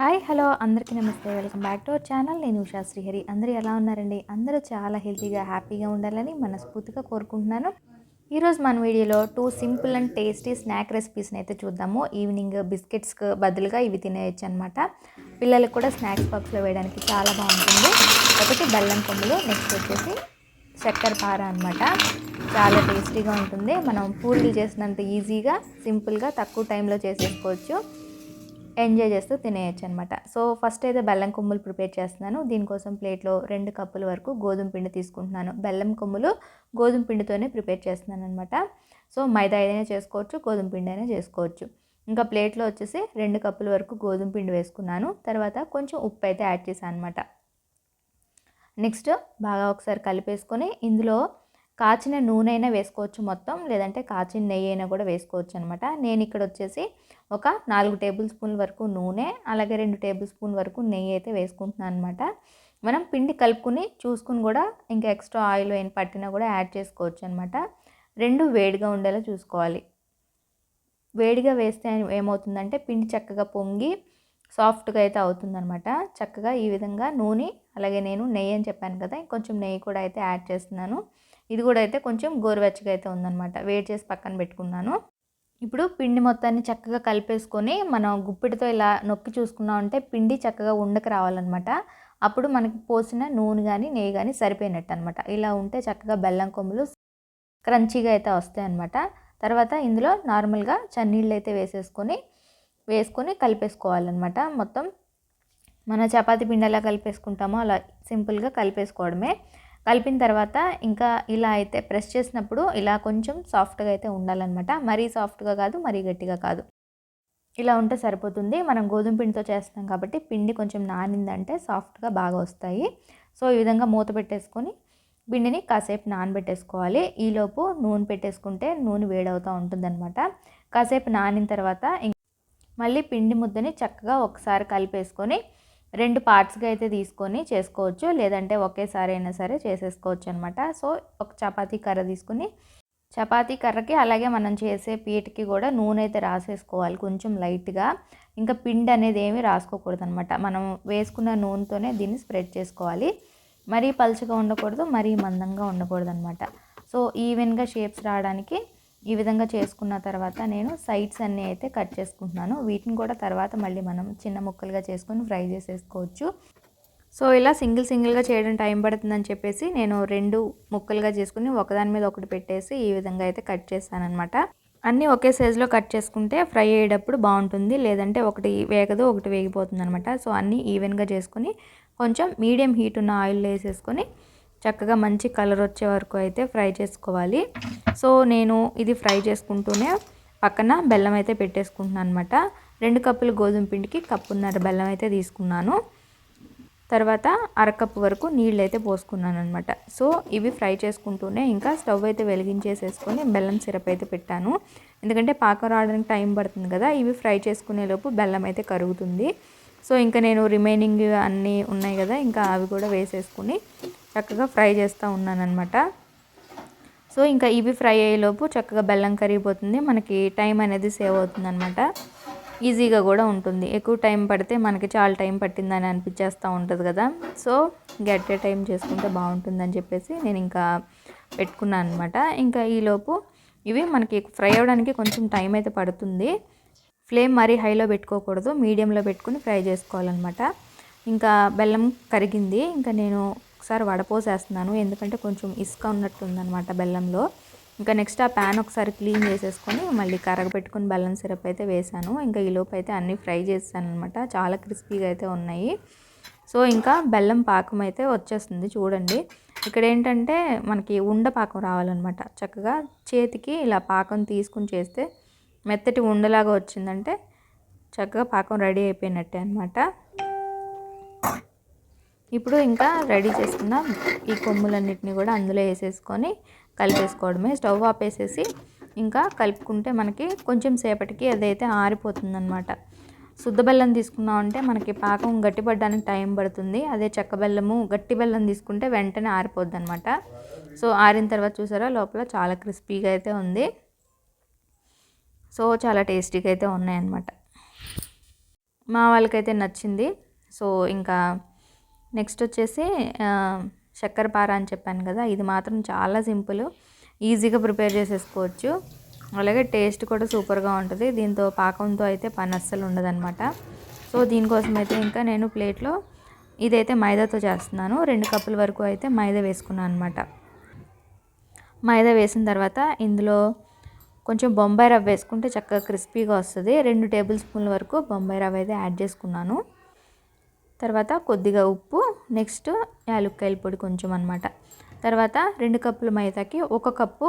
Hi hello. అందరికీ నమస్తే. Welcome back to our channel. నేను ఉషా శ్రీహరి. అందరూ ఎలా ఉన్నారండి? అందరూ చాలా హెల్తీగా హ్యాపీగా ఉండాలని మనస్ఫూర్తిగా కోరుకుంటున్నాను. ఈరోజు మన వీడియోలో two simple and tasty snack రెసిపీస్ని అయితే చూద్దాము. ఈవినింగ్ బిస్కెట్స్కి బదులుగా ఇవి తినేయచ్చు అనమాట పిల్లలకు కూడా స్నాక్స్ బాక్స్లో వేయడానికి చాలా బాగుంటుంది. ఒకటి బెల్లం కొమ్ములు నెక్స్ట్ వచ్చేసి చక్కెర పార అనమాట చాలా టేస్టీగా ఉంటుంది. మనం పూరీలు చేసినంత ఈజీగా సింపుల్గా తక్కువ టైంలో చేసేసుకోవచ్చు. ఎంజాయ్ చేస్తూ తినేయచ్చు అనమాట సో ఫస్ట్ అయితే బెల్లం కొమ్ములు ప్రిపేర్ చేస్తున్నాను. దీనికోసం ప్లేట్లో రెండు కప్పుల వరకు గోధుమ పిండి తీసుకుంటున్నాను. బెల్లం కొమ్ములు గోధుమ పిండితోనే ప్రిపేర్ చేస్తున్నాను అనమాట సో మైదా ఏదైనా చేసుకోవచ్చు గోధుమ పిండి అయినా చేసుకోవచ్చు. ఇంకా ప్లేట్లో వచ్చేసి రెండు కప్పుల వరకు గోధుమ పిండి వేసుకున్నాను. తర్వాత కొంచెం ఉప్పు అయితే యాడ్ చేశాను అనమాట నెక్స్ట్ బాగా ఒకసారి కలిపేసుకొని ఇందులో కాచిన నూనె అయినా వేసుకోవచ్చు మొత్తం లేదంటే కాచిన నెయ్యి అయినా కూడా వేసుకోవచ్చు అనమాట నేను ఇక్కడ వచ్చేసి ఒక నాలుగు టేబుల్ స్పూన్ల వరకు నూనె అలాగే రెండు టేబుల్ స్పూన్ వరకు నెయ్యి అయితే వేసుకుంటున్నాను అనమాట మనం పిండి కలుపుకుని చూసుకుని కూడా ఇంకా ఎక్స్ట్రా ఆయిల్ ఏం పట్టినా కూడా యాడ్ చేసుకోవచ్చు అనమాట రెండు వేడిగా ఉండేలా చూసుకోవాలి. వేడిగా వేస్తే ఏమవుతుందంటే పిండి చక్కగా పొంగి సాఫ్ట్గా అయితే అవుతుందనమాట. చక్కగా ఈ విధంగా నూనె అలాగే నేను నెయ్యి అని చెప్పాను కదా కొంచెం నెయ్యి కూడా అయితే యాడ్ చేస్తున్నాను. ఇది కూడా అయితే కొంచెం గోరువెచ్చగా అయితే ఉందన్నమాట. వేడి చేసి పక్కన పెట్టుకున్నాను. ఇప్పుడు పిండి మొత్తాన్ని చక్కగా కలిపేసుకొని మనం గుప్పిడితో ఇలా నొక్కి చూసుకున్నామంటే పిండి చక్కగా ఉండకు రావాలన్నమాట. అప్పుడు మనకి పోసిన నూనె కానీ నెయ్యి కానీ సరిపోయినట్టు అనమాట ఇలా ఉంటే చక్కగా బెల్లం కొమ్ములు క్రంచీగా అయితే వస్తాయి అనమాట తర్వాత ఇందులో నార్మల్గా చన్నీళ్ళు అయితే వేసేసుకొని వేసుకొని కలిపేసుకోవాలన్నమాట. మొత్తం మన చపాతీ పిండి ఎలా కలిపేసుకుంటామో అలా సింపుల్గా కలిపేసుకోవడమే. కలిపిన తర్వాత ఇంకా ఇలా అయితే ప్రెస్ చేసినప్పుడు ఇలా కొంచెం సాఫ్ట్గా అయితే ఉండాలన్నమాట. మరీ సాఫ్ట్గా కాదు మరీ గట్టిగా కాదు. ఇలా ఉంటే సరిపోతుంది. మనం గోధుమ పిండితో చేస్తాం కాబట్టి పిండి కొంచెం నానిందంటే సాఫ్ట్గా బాగా వస్తాయి. సో ఈ విధంగా మూత పెట్టేసుకొని పిండిని కాసేపు నానబెట్టేసుకోవాలి. ఈలోపు నూనె పెట్టేసుకుంటే నూనె వేడవుతూ ఉంటుందన్నమాట. కాసేపు నానిన తర్వాత మళ్ళీ పిండి ముద్దని చక్కగా ఒకసారి కలిపేసుకొని రెండు పార్ట్స్గా అయితే తీసుకొని చేసుకోవచ్చు. లేదంటే ఒకేసారి అయినా సరే చేసేసుకోవచ్చు అనమాట సో ఒక చపాతీ కర్ర తీసుకుని చపాతీ కర్రకి అలాగే మనం చేసే పీటకి కూడా నూనె అయితే రాసేసుకోవాలి కొంచెం లైట్గా. ఇంకా పిండి అనేది ఏమీ రాసుకోకూడదు అనమాట మనం వేసుకున్న నూనెతోనే దీన్ని స్ప్రెడ్ చేసుకోవాలి. మరీ పలుచగా ఉండకూడదు మరీ మందంగా ఉండకూడదు అనమాట సో ఈవెన్గా షేప్స్ రావడానికి ఈ విధంగా చేసుకున్న తర్వాత నేను సైడ్స్ అన్నీ అయితే కట్ చేసుకుంటున్నాను. వీటిని కూడా తర్వాత మళ్ళీ మనం చిన్న ముక్కలుగా చేసుకొని ఫ్రై చేసేసుకోవచ్చు. సో ఇలా సింగిల్ సింగిల్గా చేయడం టైం పడుతుందని చెప్పేసి నేను రెండు ముక్కలుగా చేసుకుని ఒకదాని మీద ఒకటి పెట్టేసి ఈ విధంగా అయితే కట్ చేశాను అనమాట అన్నీ ఒకే సైజులో కట్ చేసుకుంటే ఫ్రై అయ్యేటప్పుడు బాగుంటుంది. లేదంటే ఒకటి వేగదు ఒకటి వేగిపోతుంది అనమాట సో అన్నీ ఈవెన్గా చేసుకుని కొంచెం మీడియం హీట్ ఉన్న ఆయిల్ వేసేసుకొని చక్కగా మంచి కలర్ వచ్చే వరకు అయితే ఫ్రై చేసుకోవాలి. సో నేను ఇది ఫ్రై చేసుకుంటూనే పక్కన బెల్లం అయితే పెట్టేసుకుంటున్నాను అనమాట రెండు కప్పులు గోధుమ పిండికి కప్పున్నర బెల్లం అయితే తీసుకున్నాను. తర్వాత అరకప్పు వరకు నీళ్ళు అయితే పోసుకున్నాను అనమాట సో ఇవి ఫ్రై చేసుకుంటూనే ఇంకా స్టవ్ అయితే వెలిగించేసేసుకొని బెల్లం సిరప్ అయితే పెట్టాను. ఎందుకంటే పాకం రావడానికి టైం పడుతుంది కదా ఇవి ఫ్రై చేసుకునే లోపు బెల్లం అయితే కరుగుతుంది. సో ఇంకా నేను రిమైనింగ్ అన్నీ ఉన్నాయి కదా ఇంకా అవి కూడా వేసేసుకుని చక్కగా ఫ్రై చేస్తూ ఉన్నాను అనమాట సో ఇంకా ఇవి ఫ్రై అయ్యేలోపు చక్కగా బెల్లం కరిగిపోతుంది. మనకి టైం అనేది సేవ్ అవుతుంది అనమాట ఈజీగా కూడా ఉంటుంది. ఎక్కువ టైం పడితే మనకి చాలా టైం పట్టిందని అనిపించేస్తూ ఉంటుంది కదా. సో గట్టే టైం చేసుకుంటే బాగుంటుందని చెప్పేసి నేను ఇంకా పెట్టుకున్నాను అనమాట ఇంకా ఈలోపు ఇవి మనకి ఫ్రై అవ్వడానికి కొంచెం టైం అయితే పడుతుంది. ఫ్లేమ్ మరీ హైలో పెట్టుకోకూడదు. మీడియంలో పెట్టుకుని ఫ్రై చేసుకోవాలన్నమాట. ఇంకా బెల్లం కరిగింది. ఇంకా నేను ఒకసారి వడపోసేస్తున్నాను. ఎందుకంటే కొంచెం ఇసుక ఉన్నట్టుందనమాట బెల్లంలో. ఇంకా నెక్స్ట్ ఆ ప్యాన్ ఒకసారి క్లీన్ చేసేసుకొని మళ్ళీ కరగబెట్టుకుని బెల్లం సిరప్ అయితే వేసాను ఇంకా ఈ అయితే అన్నీ ఫ్రై చేస్తాను అనమాట చాలా క్రిస్పీగా అయితే ఉన్నాయి. సో ఇంకా బెల్లం పాకం అయితే వచ్చేస్తుంది చూడండి. ఇక్కడ ఏంటంటే మనకి ఉండ పాకం రావాలన్నమాట చక్కగా. చేతికి ఇలా పాకం తీసుకుని చేస్తే మెత్తటి ఉండలాగా వచ్చిందంటే చక్కగా పాకం రెడీ అయిపోయినట్టే అనమాట ఇప్పుడు ఇంకా రెడీ చేసుకున్న ఈ కొమ్ములన్నిటిని కూడా అందులో వేసేసుకొని కలిపేసుకోవడమే. స్టవ్ ఆపేసేసి ఇంకా కలుపుకుంటే మనకి కొంచెం సేపటికి అదైతే ఆరిపోతుందన్నమాట. శుద్ధ బెల్లం తీసుకున్నామంటే మనకి పాకం గట్టిపడడానికి టైం పడుతుంది. అదే చెక్క బెల్లము గట్టి బెల్లం తీసుకుంటే వెంటనే ఆరిపోద్ది అనమాట సో ఆరిన తర్వాత చూసారా లోపల చాలా క్రిస్పీగా అయితే ఉంది. సో చాలా టేస్టీగా అయితే ఉన్నాయన్నమాట. మా వాళ్ళకైతే నచ్చింది. సో ఇంకా నెక్స్ట్ వచ్చేసి ఆ, చక్కెర పార అని చెప్పాను కదా ఇది మాత్రం చాలా సింపుల్ ఈజీగా ప్రిపేర్ చేసేసుకోవచ్చు. అలాగే టేస్ట్ కూడా సూపర్గా ఉంటుంది. దీంతో పాకంతో అయితే పని అస్సలు ఉండదన్నమాట. సో దీనికోసం అయితే ఇంకా నేను ప్లేట్లో ఇదైతే మైదాతో చేస్తున్నాను. రెండు కప్పుల వరకు అయితే మైదా వేసుకున్నాను అనమాట మైదా వేసిన తర్వాత ఇందులో కొంచెం బొంబాయి రవ్వ వేసుకుంటే చక్కగా క్రిస్పీగా వస్తుంది. రెండు టేబుల్ స్పూన్ల వరకు బొంబాయి రవ్వ అయితే యాడ్ చేసుకున్నాను. తర్వాత కొద్దిగా ఉప్పు నెక్స్ట్ యాలుక్కాయల పొడి కొంచెం అనమాట తర్వాత రెండు కప్పుల మైదాకి ఒక కప్పు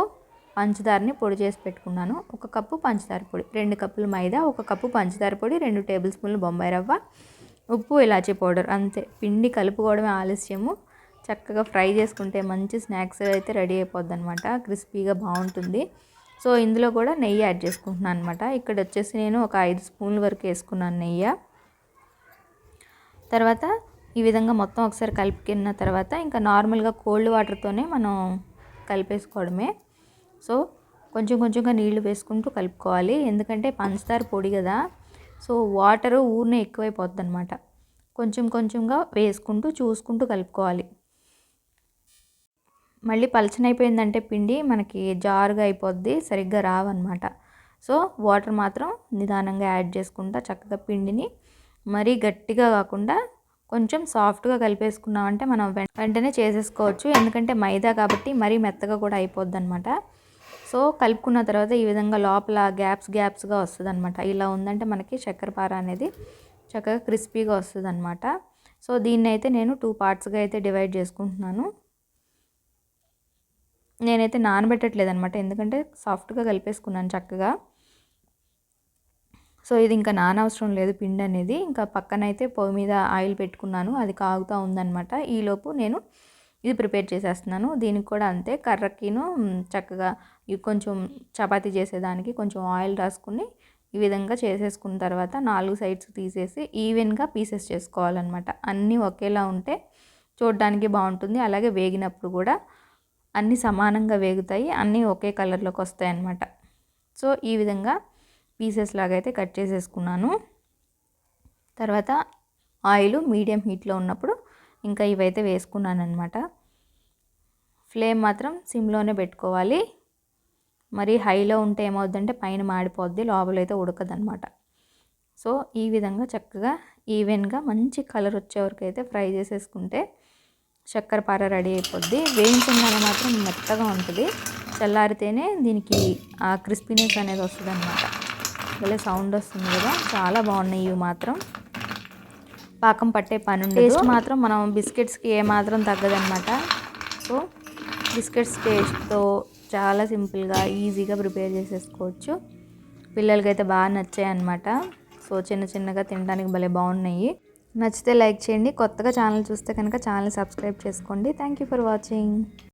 పంచదారని పొడి చేసి పెట్టుకున్నాను. ఒక కప్పు పంచదార పొడి రెండు కప్పుల మైదా ఒక కప్పు పంచదార పొడి రెండు టేబుల్ స్పూన్లు బొంబాయి రవ్వ ఉప్పు ఇలాచీ పౌడర్ అంతే. పిండి కలుపుకోవడమే ఆలస్యము. చక్కగా ఫ్రై చేసుకుంటే మంచి స్నాక్స్ అయితే రెడీ అయిపోద్ది అనమాట క్రిస్పీగా బాగుంటుంది. సో ఇందులో కూడా నెయ్యి యాడ్ చేసుకుంటున్నాను అనమాట ఇక్కడ వచ్చేసి నేను ఒక ఐదు స్పూన్ల వరకు వేసుకున్నాను నెయ్యి. తర్వాత ఈ విధంగా మొత్తం ఒకసారి కలిపికిన్న తర్వాత ఇంకా నార్మల్గా కోల్డ్ వాటర్తోనే మనం కలిపేసుకోవడమే. సో కొంచెం కొంచెంగా నీళ్ళు వేసుకుంటూ కలుపుకోవాలి. ఎందుకంటే పంచదార పొడి కదా. సో వాటర్ ఊరినే ఎక్కువైపోద్ది అనమాట కొంచెం కొంచెంగా వేసుకుంటూ చూసుకుంటూ కలుపుకోవాలి. మళ్ళీ పలచనైపోయిందంటే పిండి మనకి జారుగా అయిపోద్ది సరిగ్గా రావన్నమాట. సో వాటర్ మాత్రం నిదానంగా యాడ్ చేసుకుంటా చక్కగా పిండిని మరీ గట్టిగా కాకుండా కొంచెం సాఫ్ట్గా కలిపేసుకున్నామంటే మనం వెంటనే చేసేసుకోవచ్చు. ఎందుకంటే మైదా కాబట్టి మరీ మెత్తగా కూడా అయిపోద్ది అనమాట సో కలుపుకున్న తర్వాత ఈ విధంగా లోపల గ్యాప్స్ గ్యాప్స్గా వస్తుంది అనమాట ఇలా ఉందంటే మనకి చక్కెరపార అనేది చక్కగా క్రిస్పీగా వస్తుంది అనమాట సో దీన్ని అయితే నేను టూ పార్ట్స్గా అయితే డివైడ్ చేసుకుంటున్నాను. నేనైతే నానబెట్టట్లేదు అనమాట ఎందుకంటే సాఫ్ట్గా కలిపేసుకున్నాను చక్కగా. సో ఇది ఇంకా నానవసరం లేదు పిండి అనేది. ఇంకా పక్కన అయితే పొయ్యి మీద ఆయిల్ పెట్టుకున్నాను. అది కాగుతూ ఉందనమాట ఈలోపు నేను ఇది ప్రిపేర్ చేసేస్తున్నాను. దీనికి కూడా అంతే. కర్రకిను చక్కగా కొంచెం చపాతీ చేసేదానికి కొంచెం ఆయిల్ రాసుకుని ఈ విధంగా చేసేసుకున్న తర్వాత నాలుగు సైడ్స్ తీసేసి ఈవెన్గా పీసెస్ చేసుకోవాలన్నమాట. అన్నీ ఒకేలా ఉంటే చూడడానికి బాగుంటుంది. అలాగే వేగినప్పుడు కూడా అన్నీ సమానంగా వేగుతాయి. అన్నీ ఒకే కలర్లోకి వస్తాయి అన్నమాట సో ఈ విధంగా పీసెస్ లాగా అయితే కట్ చేసేసుకున్నాను. తర్వాత ఆయిల్ మీడియం హీట్లో ఉన్నప్పుడు ఇంకా ఇవైతే వేసుకున్నాను అనమాట ఫ్లేమ్ మాత్రం సిమ్లోనే పెట్టుకోవాలి. మరి హైలో ఉంటే ఏమవుద్దంటే పైన మాడిపోద్ది లోపలైతే ఉడకదనమాట సో ఈ విధంగా చక్కగా ఈవెన్గా మంచి కలర్ వచ్చే వరకు అయితే ఫ్రై చేసేసుకుంటే చక్కెర పార రెడీ అయిపోద్ది. వేయించిన మాత్రం మెత్తగా ఉంటుంది. చల్లారితేనే దీనికి ఆ క్రిస్పీనెస్ అనేది వస్తుంది అనమాట భలే సౌండ్ వస్తుంది కదా? చాలా బాగున్నాయి ఇవి మాత్రం. పాకం పట్టే పని టేస్ట్ మాత్రం మనం బిస్కెట్స్కి ఏమాత్రం తగ్గదనమాట సో బిస్కెట్స్ టేస్ట్తో చాలా సింపుల్గా ఈజీగా ప్రిపేర్ చేసేసుకోవచ్చు. పిల్లలకైతే బాగా నచ్చాయి అనమాట సో చిన్న చిన్నగా తినడానికి భలే బాగున్నాయి. నచ్చితే లైక్ చేయండి. కొత్తగా ఛానల్ చూస్తే కనుక ఛానల్ సబ్స్క్రైబ్ చేసుకోండి. Thank you for watching